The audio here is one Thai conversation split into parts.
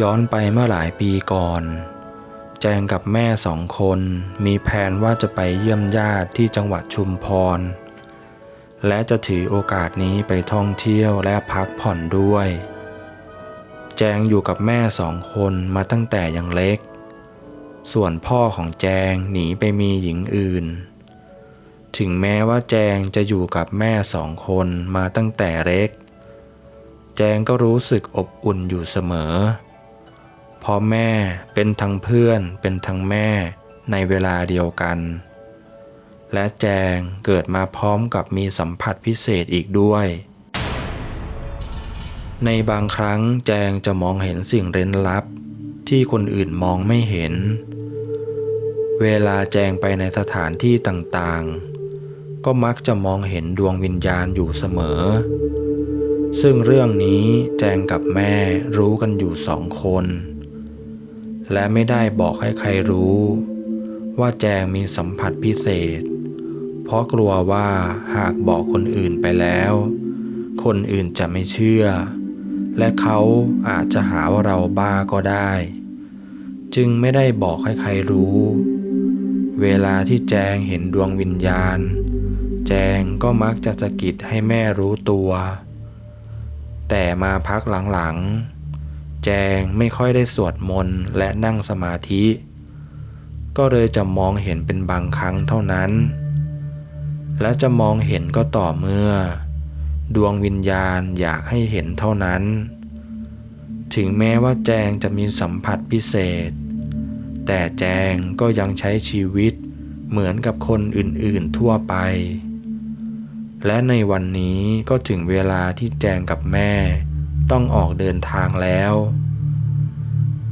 ย้อนไปเมื่อหลายปีก่อน แจงกับแม่สองคนมีแผนว่าจะไปเยี่ยมญาติที่จังหวัดชุมพร และจะถือโอกาสนี้ไปท่องเที่ยวและพักผ่อนด้วย แจงอยู่กับแม่สองคนมาตั้งแต่ยังเล็ก ส่วนพ่อของแจงหนีไปมีหญิงอื่น ถึงแม้ว่าแจงจะอยู่กับแม่สองคนมาตั้งแต่เล็ก แจงก็รู้สึกอบอุ่นอยู่เสมอเพราะแม่เป็นทั้งเพื่อนเป็นทั้งแม่ในเวลาเดียวกัน และแจงเกิดมาพร้อมกับมีสัมผัสพิเศษอีกด้วย ในบางครั้งแจงจะมองเห็นสิ่งเร้นลับ ที่คนอื่นมองไม่เห็น เวลาแจงไปในสถานที่ต่างๆ ก็มักจะมองเห็นดวงวิญญาณอยู่เสมอ ซึ่งเรื่องนี้แจงกับแม่รู้กันอยู่สองคน และไม่ได้บอกให้ใครรู้ ว่าแจงมีสัมผัสพิเศษ เพราะกลัวว่าหากบอกคนอื่นไปแล้ว คนอื่นจะไม่เชื่อ และเขาอาจจะหาว่าเราบ้าก็ได้ จึงไม่ได้บอกให้ใครรู้ เวลาที่แจงเห็นดวงวิญญาณ แจงก็มักจะสะกิดให้แม่รู้ตัว แต่มาพักหลังๆ จงไม่ค่อยได้สวดมนต์และนั่งสมาธิ ก็เลยจะมองเห็นเป็นบางครั้งเท่านั้น และจะมองเห็นก็ต่อเมื่อ ดวงวิญญาณอยากให้เห็นเท่านั้น ถึงแม้ว่าแจงจะมีสัมผัสพิเศษ แต่แจงก็ยังใช้ชีวิตเหมือนกับคนอื่นๆทั่วไป และในวันนี้ก็ถึงเวลาที่แจงกับแม่ ต้องออกเดินทางแล้ว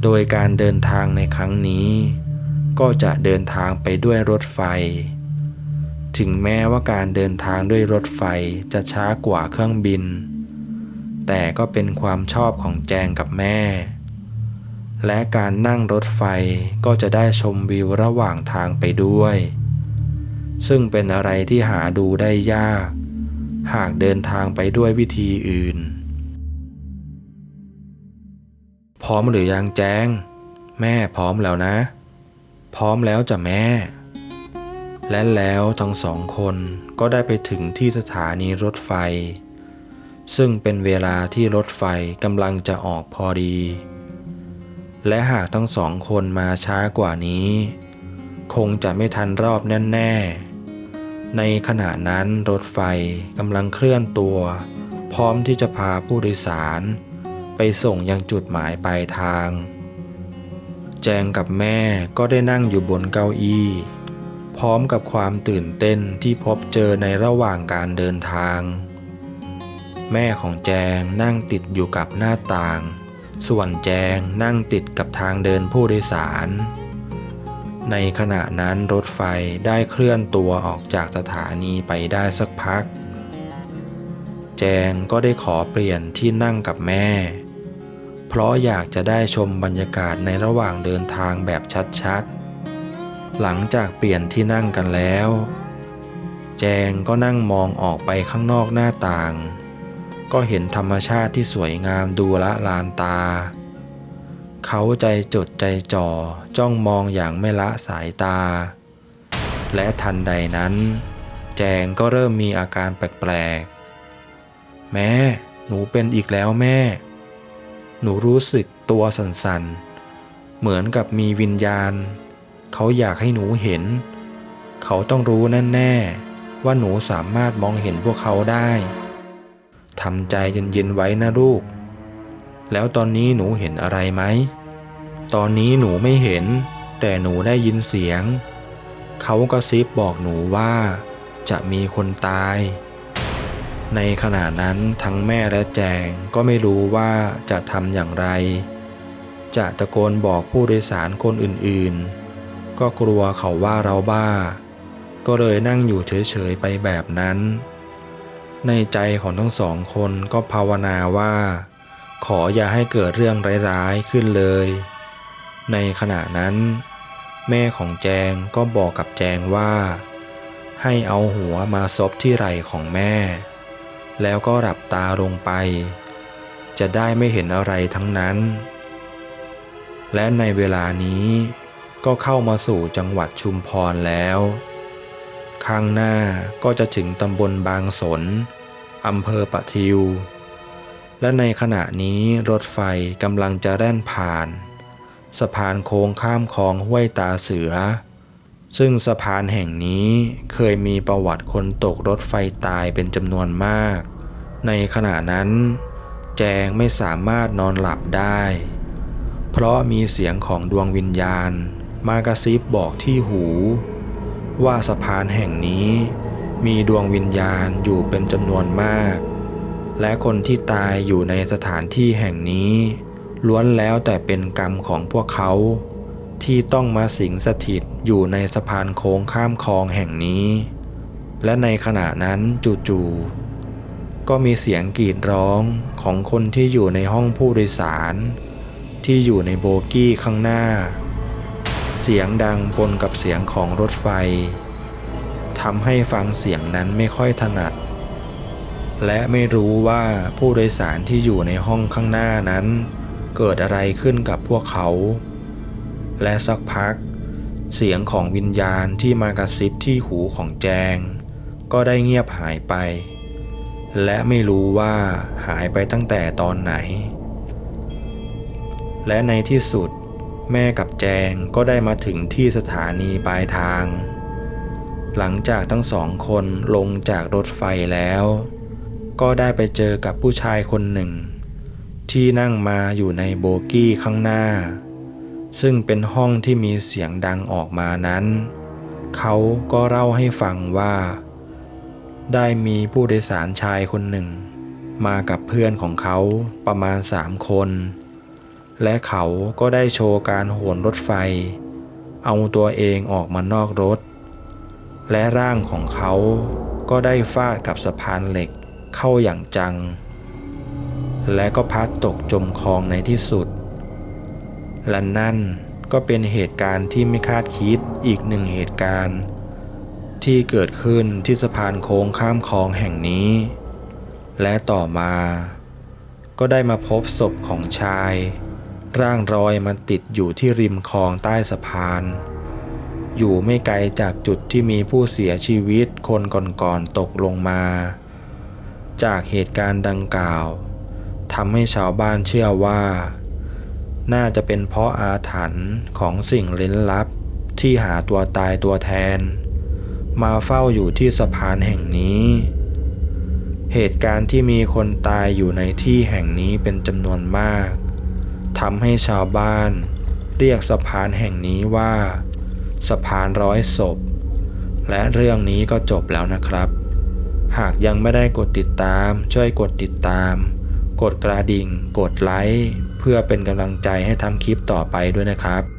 โดยการเดินทางในครั้งนี้ ก็จะเดินทางไปด้วยรถไฟ ถึงแม้ว่าการเดินทางด้วยรถไฟจะช้ากว่าเครื่องบิน แต่ก็เป็นความชอบของแจงกับแม่ และการนั่งรถไฟก็จะได้ชมวิวระหว่างทางไปด้วย ซึ่งเป็นอะไรที่หาดูได้ยาก หากเดินทางไปด้วยวิธีอื่น พร้อมหรือยังแจ้ง แม่พร้อมแล้วนะ พร้อมแล้วจ้ะแม่ และแล้วทั้งสองคนก็ได้ไปถึงที่สถานีรถไฟ ซึ่งเป็นเวลาที่รถไฟกำลังจะออกพอดี และหากทั้งสองคนมาช้ากว่านี้ คงจะไม่ทันรอบแน่ๆ ในขณะนั้นรถไฟกำลังเคลื่อนตัว พร้อมที่จะพาผู้โดยสาร ไปส่งยังจุดหมายปลายทาง แจงกับแม่ก็ได้นั่งอยู่บนเก้าอี้ พร้อมกับความตื่นเต้นที่พบเจอในระหว่างการเดินทาง แม่ของแจงนั่งติดอยู่กับหน้าต่าง ส่วนแจงนั่งติดกับทางเดินผู้โดยสาร ในขณะนั้นรถไฟได้เคลื่อนตัวออกจากสถานีไปได้สักพักแจงก็ได้ขอเปลี่ยนที่นั่งกับแม่ เพราะอยากจะได้ชมบรรยากาศในระหว่างเดินทางแบบชัดๆ หลังจากเปลี่ยนที่นั่งกันแล้ว แจงก็นั่งมองออกไปข้างนอกหน้าต่าง ก็เห็นธรรมชาติที่สวยงามดูละลานตา เขาใจจดใจจ่อจ้องมองอย่างไม่ละสายตา และทันใดนั้น แจงก็เริ่มมีอาการแปลกๆ แม่ หนูเป็นอีกแล้วแม่ หนูรู้สึกตัวสั่นๆ เหมือนกับมีวิญญาณ เขาอยากให้หนูเห็น เขาต้องรู้แน่ๆว่าหนูสามารถมองเห็นพวกเขาได้ทำใจเย็นๆไว้นะลูก แล้วตอนนี้หนูเห็นอะไรไหม ตอนนี้หนูไม่เห็น แต่หนูได้ยินเสียง เขาก็ซิบบอกหนูว่า จะมีคนตาย ในขณะนั้นทั้งแม่และแจงก็ไม่รู้ว่าจะทำอย่างไร จะตะโกนบอกผู้โดยสารคนอื่นๆ ก็กลัวเขาว่าเราบ้า ก็เลยนั่งอยู่เฉยๆไปแบบนั้น ในใจของทั้งสองคนก็ภาวนาว่า ขออย่าให้เกิดเรื่องร้ายๆขึ้นเลย ในขณะนั้น แม่ของแจงก็บอกกับแจงว่า ให้เอาหัวมาซบที่ไหล่ของแม่ แล้วก็หลับตาลงไป จะได้ไม่เห็นอะไรทั้งนั้น และในเวลานี้ก็เข้ามาสู่จังหวัดชุมพรแล้ว ข้างหน้าก็จะถึงตำบลบางสนอำเภอปะทิว และในขณะนี้รถไฟกำลังจะแล่นผ่าน สะพานโค้งข้ามคลองห้วยตาเสือ ซึ่งสะพานแห่งนี้เคยมีประวัติคนตกรถไฟตายเป็นจำนวนมาก ในขณะนั้น แจงไม่สามารถนอนหลับได้ เพราะมีเสียงของดวงวิญญาณ มากระซิบบอกที่หู ว่าสะพานแห่งนี้มีดวงวิญญาณอยู่เป็นจำนวนมาก และคนที่ตายอยู่ในสถานที่แห่งนี้ ล้วนแล้วแต่เป็นกรรมของพวกเขา ที่ต้องมาสิงสถิตอยู่ในสะพานโค้งข้ามคลองแห่งนี้ และในขณะนั้นจู่ๆก็มีเสียงกรีดร้องของคนที่อยู่ในห้องผู้โดยสาร ที่อยู่ในโบกี้ข้างหน้า เสียงดังปนกับเสียงของรถไฟทำให้ฟังเสียงนั้นไม่ค่อยถนัด และไม่รู้ว่าผู้โดยสารที่อยู่ในห้องข้างหน้านั้น เกิดอะไรขึ้นกับพวกเขา และสักพัก เสียงของวิญญาณที่มากระซิบที่หูของแจง ก็ได้เงียบหายไป และไม่รู้ว่าหายไปตั้งแต่ตอนไหน และในที่สุดแม่กับแจงก็ได้มาถึงที่สถานีปลายทาง หลังจากทั้งสองคนลงจากรถไฟแล้ว ก็ได้ไปเจอกับผู้ชายคนหนึ่ง ที่นั่งมาอยู่ในโบกี้ข้างหน้า ซึ่งเป็นห้องที่มีเสียงดังออกมานั้น เขาก็เล่าให้ฟังว่า ได้มีผู้โดยสารชายคนหนึ่ง มากับเพื่อนของเขาประมาณสามคน และเขาก็ได้โชว์การโหนรถไฟ เอาตัวเองออกมานอกรถ และร่างของเขาก็ได้ฟาดกับสะพานเหล็กเข้าอย่างจัง และก็พัดตกจมคลองในที่สุด และนั่นก็เป็นเหตุการณ์ที่ไม่คาดคิดอีกหนึ่งเหตุการณ์ ที่เกิดขึ้นที่สะพานโค้งข้ามคลองแห่งนี้ และต่อมา ก็ได้มาพบศพของชาย ร่างรอยมันติดอยู่ที่ริมคลองใต้สะพาน อยู่ไม่ไกลจากจุดที่มีผู้เสียชีวิตคนก่อนๆตกลงมา จากเหตุการณ์ดังกล่าวทำให้ชาวบ้านเชื่อว่า น่าจะเป็นเพราะอาถรรพ์ของสิ่งลี้ลับ ที่หาตัวตายตัวแทน มาเฝ้าอยู่ที่สะพานแห่งนี้ เหตุการณ์ที่มีคนตายอยู่ในที่แห่งนี้เป็นจำนวนมากทำให้ชาวบ้าน เรียกสะพานแห่งนี้ว่า สะพานร้อยศพ และเรื่องนี้ก็จบแล้วนะครับ หากยังไม่ได้กดติดตาม ช่วยกดติดตาม กดกระดิ่ง กดไลค์ เพื่อเป็นกำลังใจให้ทำคลิปต่อไปด้วยนะครับ